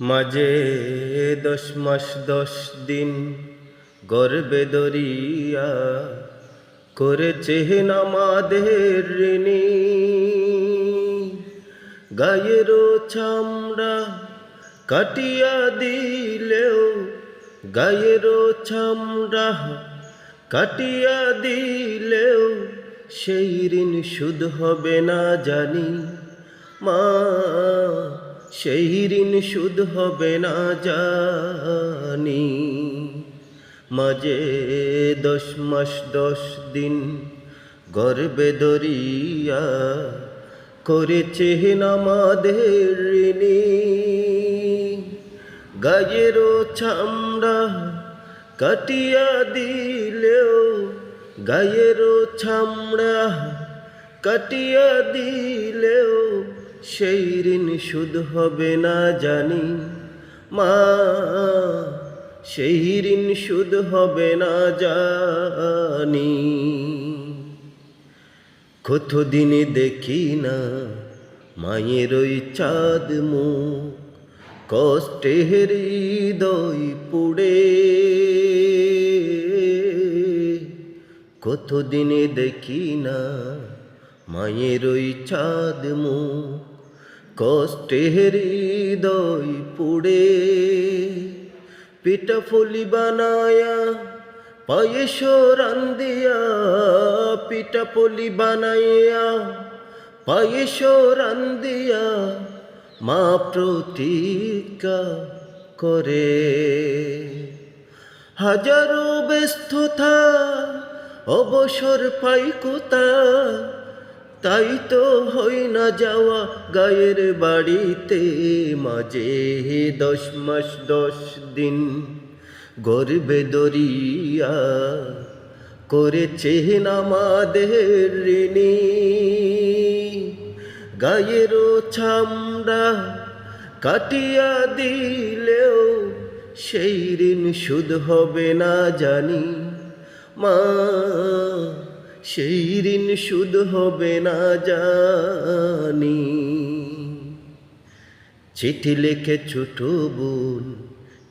মাঝে দশ মাস দশ দিন গর্বে দরিয়া করেছে নামাদের ঋণী। গায়েরও চামড়া কাটিয়া দিলেও গায়েরও চামড়া কাটিয়া দিলেও সেই ঋণ সুদ হবে না জানি মা। সেই ঋণ সুদ হবে না জানি। মাঝে দশ মাস, দশ দিন গর্বে দরিয়া করেছে নামাদের ঋণী। গায়েরও ছামড়া কাটিয়া দিলেও গায়েরও ছামড়া কাটিয়া দিলেও সেই ঋণ সুদ হবে না জানি। মা, সেই ঋণ সুদ হবে না জানি। কত দিনে দেখি না মায়ের ওই চাঁদ মুখ কষ্টে হৃদয় পুড়ে। কত দিনে দেখি না মায়ের ওই চাঁদ মুখ কষ্টে হৃদয় পুড়ে, পিঠা ফুলি বানায়া, পায়েস রান্দিয়া পিঠা পুলি বানাইয়া, পায়েস রান্দিয়া মা প্রতীক্ষা করে। হাজারো ব্যস্ততা, অবসর পাই কোথা তাই তো হই না যাওয়া গায়ের বাড়িতে। মাঝে দশ মাস, দশ দিন গর্বে দরিয়া করেছে নামাদের ঋণী। গায়েরও চামড়া কাটিয়া দিলেও সেই ঋণ সুদ হবে না জানি মা। সেই ঋণ সুদ হবে না জানি। চিঠি লিখে ছোট বোন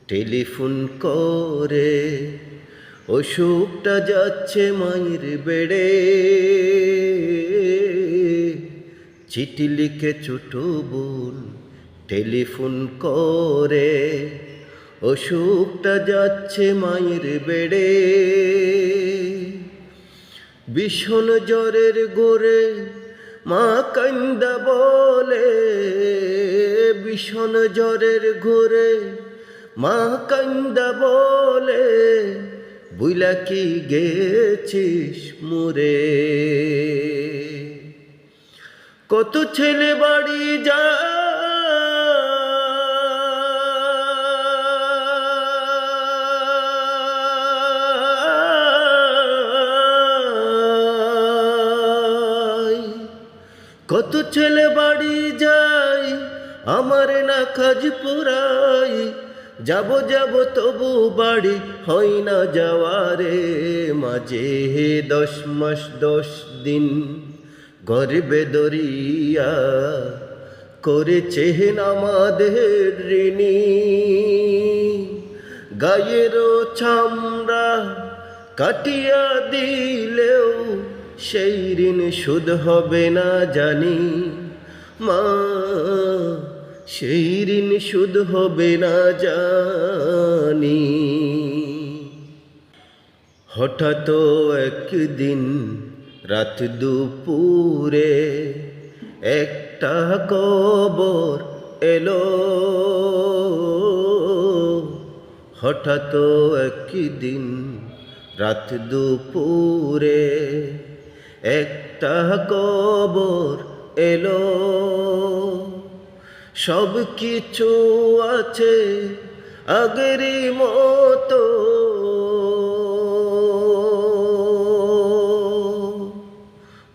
টেলিফোন করে, অসুখটা যাচ্ছে মায়ের বেড়ে। চিঠি লিখে ছোট বোন টেলিফোন করে, অসুখটা যাচ্ছে মায়ের বেড়ে। ভীষণ জ্বরের গোরে মা কান্দা বলে, ভীষণ জ্বরের ঘোরে মা কান্দা বলে, বুইলা কি গেছিস মুরে? কত ছেলে বাড়ি যা কত ছেলে বাড়ি যাই আমার না কাজ পুরাই। যাব যাব, তবু বাড়ি হয় না যাওয়ারে মাঝে। দশ মাস, দশ দিন গর্বে দরিয়া করেছে আমাদের ঋণী। গায়েরও চামড়া কাটিয়া দিলেও সেই ঋণ সুদ হবে না জানি। মা, সেই ঋণ সুদ হবে না জানি। হঠাৎ একদিন রাত দুপুরে একটা কবর এলো। হঠাৎ একদিন রাত দুপুরে একটা কবর এলো। সব কিছু আছে আগের মতো।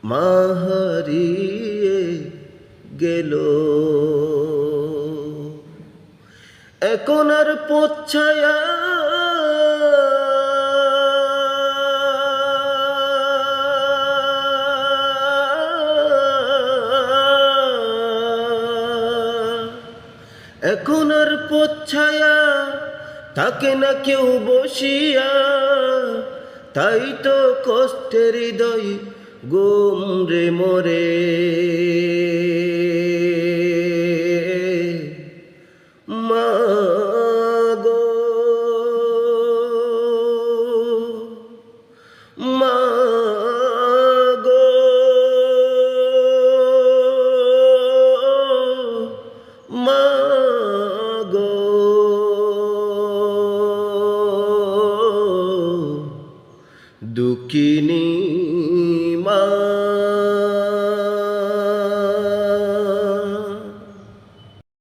মাহারিয়ে গেল। এখন আর পোচ্ছায়া আর তাকে না কেউ বসিয়া তাই তো কষ্টের হৃদয় গোম রে মরে। দুঃখিনী